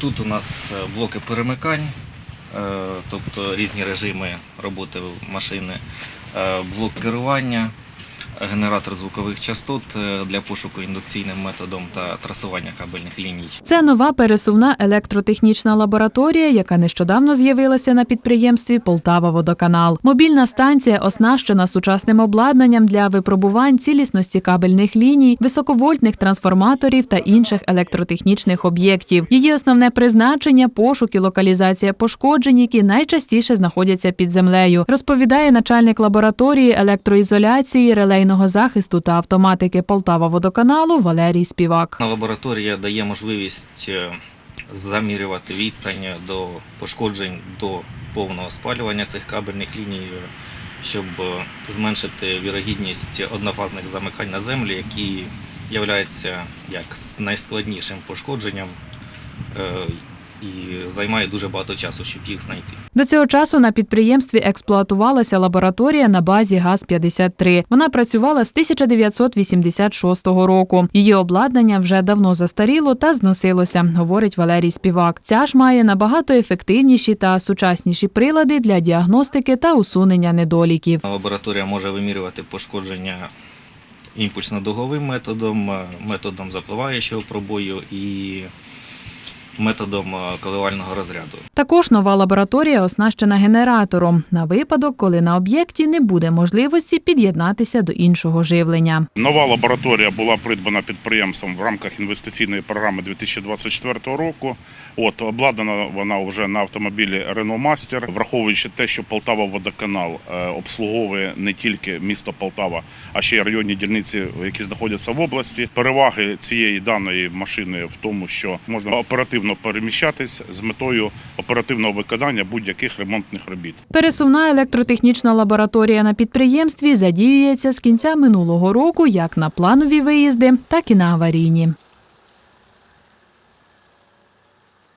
Тут у нас е, блоки перемикань, е, тобто різні режими роботи машини, е, блок керування, генератор звукових частот е, для пошуку індукційним методом та трасування кабельних ліній. Це нова пересувна електротехнічна лабораторія, яка нещодавно з'явилася на підприємстві Полтава Водоканал. Мобільна станція оснащена сучасним обладнанням для випробувань цілісності кабельних ліній, високовольтних трансформаторів та інших електротехнічних об'єктів. Її основне призначення пошук і локалізація пошкоджень, які найчастіше знаходяться під землею, розповідає начальник лабораторії електроізоляції, релейного захисту та автоматики Полтава Водоканалу Валерій Співак. Лабораторія дає можливість е, замірювати відстань до пошкоджень до повного спалювання цих кабельних ліній, е, щоб е, зменшити вірогідність однофазних замикань на землі, які являються як найскладнішим пошкодженням і займає дуже багато часу, щоб їх знайти. До цього часу на підприємстві експлуатувалася лабораторія на базі ГАЗ-53. Вона працювала з 1986 року. Її обладнання вже давно застаріло та зносилося, говорить Валерій Співак. Ця ж має набагато ефективніші та сучасніші прилади для діагностики та усунення недоліків. Лабораторія може вимірювати пошкодження імпульсно-дуговим методом, е, методом запливаючого пробою і методом е, коливального розряду. Також нова лабораторія оснащена генератором на випадок, коли на об'єкті не буде можливості під'єднатися до іншого живлення. Нова лабораторія була придбана підприємством в рамках інвестиційної програми 2024 року. От обладнана вона вже на автомобілі Renault Master, враховуючи те, що Полтава водоканал е, обслуговує не тільки місто Полтава, а ще й районні дільниці, які знаходяться в області. Переваги цієї даної машини в тому, що можна оперативно переміщатись з метою оперативного виконання будь-яких ремонтних робіт. Пересувна електротехнічна лабораторія на підприємстві задіюється з кінця минулого року як на планові виїзди, так і на аварійні.